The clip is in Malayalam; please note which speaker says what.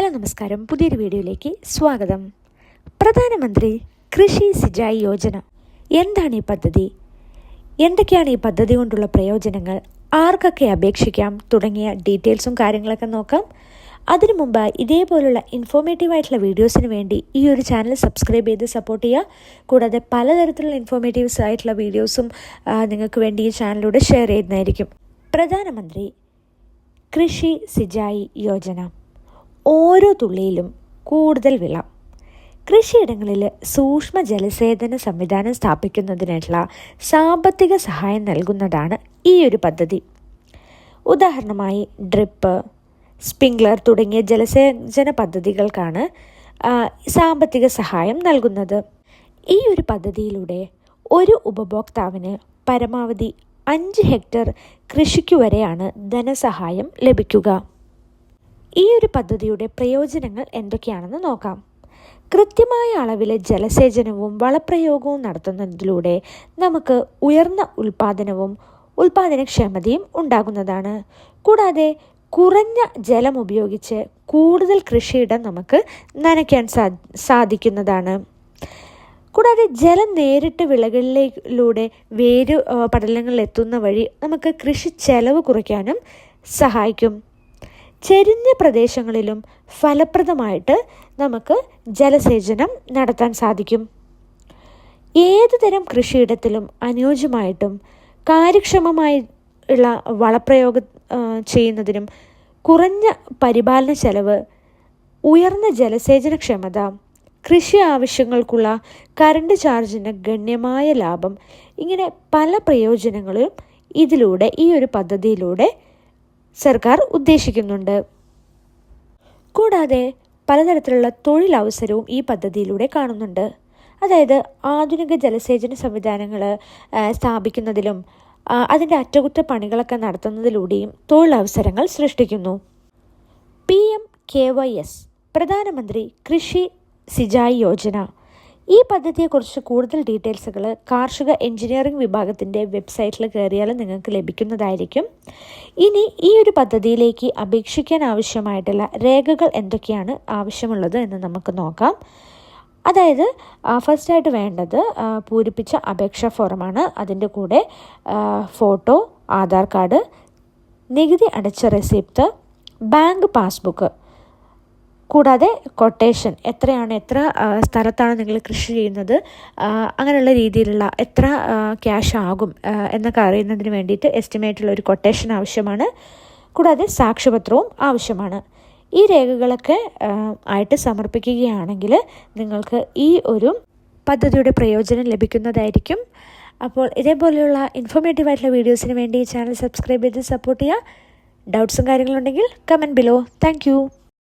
Speaker 1: ഹലോ നമസ്കാരം. പുതിയൊരു വീഡിയോയിലേക്ക് സ്വാഗതം. പ്രധാനമന്ത്രി കൃഷി സിജായി യോജന. എന്താണ് ഈ പദ്ധതി? എന്തൊക്കെയാണ് ഈ പദ്ധതി കൊണ്ടുള്ള പ്രയോജനങ്ങൾ? ആർക്കൊക്കെ അപേക്ഷിക്കാം? തുടങ്ങിയ ഡീറ്റെയിൽസും കാര്യങ്ങളൊക്കെ നോക്കാം. അതിനു മുമ്പ് ഇതേപോലുള്ള ഇൻഫോർമേറ്റീവ് ആയിട്ടുള്ള വീഡിയോസിന് വേണ്ടി ഈ ഒരു ചാനൽ സബ്സ്ക്രൈബ് ചെയ്ത് സപ്പോർട്ട് ചെയ്യുക. കൂടാതെ പലതരത്തിലുള്ള ഇൻഫോർമേറ്റീവ്സ് ആയിട്ടുള്ള വീഡിയോസും നിങ്ങൾക്ക് വേണ്ടി ഈ ചാനലിലൂടെ ഷെയർ ചെയ്യുന്നതായിരിക്കും. പ്രധാനമന്ത്രി കൃഷി സിജായി യോജന. ഓരോ തുള്ളിയിലും കൂടുതൽ വിള. കൃഷിയിടങ്ങളിൽ സൂക്ഷ്മ ജലസേചന സംവിധാനം സ്ഥാപിക്കുന്നതിനുള്ള സാമ്പത്തിക സഹായം നൽകുന്നതാണ് ഈ ഒരു പദ്ധതി. ഉദാഹരണമായി ഡ്രിപ്പ് സ്പ്രിംഗ്ലർ തുടങ്ങിയ ജലസേചന പദ്ധതികൾക്കാണ് സാമ്പത്തിക സഹായം നൽകുന്നത്. ഈ ഒരു പദ്ധതിയിലൂടെ ഒരു ഉപഭോക്താവിന് പരമാവധി അഞ്ച് ഹെക്ടർ കൃഷിക്കു വരെയാണ് ധനസഹായം ലഭിക്കുക. ഈ ഒരു പദ്ധതിയുടെ പ്രയോജനങ്ങൾ എന്തൊക്കെയാണെന്ന് നോക്കാം. കൃത്യമായ അളവിലെ ജലസേചനവും വളപ്രയോഗവും നടത്തുന്നതിലൂടെ നമുക്ക് ഉയർന്ന ഉൽപാദനവും ഉൽപാദനക്ഷമതയും ഉണ്ടാകുന്നതാണ്. കൂടാതെ കുറഞ്ഞ ജലം ഉപയോഗിച്ച് കൂടുതൽ കൃഷിയിടം നമുക്ക് നനയ്ക്കാൻ സാധിക്കുന്നതാണ്. കൂടാതെ ജലം നേരിട്ട് വിളകളിലൂടെ വേര് പടലങ്ങളിൽ എത്തുന്ന വഴി നമുക്ക് കൃഷി ചെലവ് കുറയ്ക്കാനും സഹായിക്കും. ചെരിഞ്ഞ പ്രദേശങ്ങളിലും ഫലപ്രദമായിട്ട് നമുക്ക് ജലസേചനം നടത്താൻ സാധിക്കും. ഏതു തരം കൃഷിയിടത്തിലും അനുയോജ്യമായിട്ടും കാര്യക്ഷമമായി ഉള്ള വളപ്രയോഗ ചെയ്യുന്നതിനും കുറഞ്ഞ പരിപാലന ചെലവ് ഉയർന്ന ജലസേചന ക്ഷമത കൃഷി ആവശ്യങ്ങൾക്കുള്ള കറണ്ട് ചാർജിന് ഗണ്യമായ ലാഭം ഇങ്ങനെ പല പ്രയോജനങ്ങളും ഇതിലൂടെ ഈ ഒരു പദ്ധതിയിലൂടെ സർക്കാർ ഉദ്ദേശിക്കുന്നുണ്ട്. കൂടാതെ പലതരത്തിലുള്ള തൊഴിലവസരവും ഈ പദ്ധതിയിലൂടെ കാണുന്നുണ്ട്. അതായത് ആധുനിക ജലസേചന സംവിധാനങ്ങൾ സ്ഥാപിക്കുന്നതിലും അതിന്റെ അറ്റകുറ്റപ്പണികളൊക്കെ നടത്തുന്നതിലൂടെയും തൊഴിലവസരങ്ങൾ സൃഷ്ടിക്കുന്നു. P M K Y S പ്രധാനമന്ത്രി കൃഷി സിജായി യോജന ഈ പദ്ധതിയെക്കുറിച്ച് കൂടുതൽ ഡീറ്റെയിൽസുകൾ കാർഷിക എഞ്ചിനീയറിംഗ് വിഭാഗത്തിന്റെ വെബ്സൈറ്റിൽ കയറിയാൽ നിങ്ങൾക്ക് ലഭിക്കുന്നതായിരിക്കും. ഇനി ഈ ഒരു പദ്ധതിയിലേക്ക് അപേക്ഷിക്കാൻ ആവശ്യമായിട്ടുള്ള രേഖകൾ എന്തൊക്കെയാണ് ആവശ്യമുള്ളത് എന്ന് നമുക്ക് നോക്കാം. അതായത് ഫസ്റ്റായിട്ട് വേണ്ടത് പൂരിപ്പിച്ച അപേക്ഷാ ഫോറമാണ്. അതിന്റെ കൂടെ ഫോട്ടോ ആധാർ കാർഡ് നികുതി അടച്ച റെസിപ്റ്റ് ബാങ്ക് പാസ്ബുക്ക്. കൂടാതെ കൊട്ടേഷൻ എത്രയാണ് എത്ര സ്ഥലത്താണ് നിങ്ങൾ കൃഷി ചെയ്യുന്നത് അങ്ങനെയുള്ള രീതിയിലുള്ള എത്ര ക്യാഷ് ആകും എന്നൊക്കെ അറിയുന്നതിന് വേണ്ടിയിട്ട് എസ്റ്റിമേറ്റുള്ള ഒരു കൊട്ടേഷൻ ആവശ്യമാണ്. കൂടാതെ സാക്ഷ്യപത്രവും ആവശ്യമാണ്. ഈ രേഖകളൊക്കെ ആയിട്ട് സമർപ്പിക്കുകയാണെങ്കിൽ നിങ്ങൾക്ക് ഈ ഒരു പദ്ധതിയുടെ പ്രയോജനം ലഭിക്കുന്നതായിരിക്കും. അപ്പോൾ ഇതേപോലെയുള്ള ഇൻഫോർമേറ്റീവ് ആയിട്ടുള്ള വീഡിയോസിന് വേണ്ടി ചാനൽ സബ്സ്ക്രൈബ് ചെയ്ത് സപ്പോർട്ട് ചെയ്യുക. ഡൗട്ട്സും കാര്യങ്ങളുണ്ടെങ്കിൽ കമന്റ് ബിലോ താങ്ക്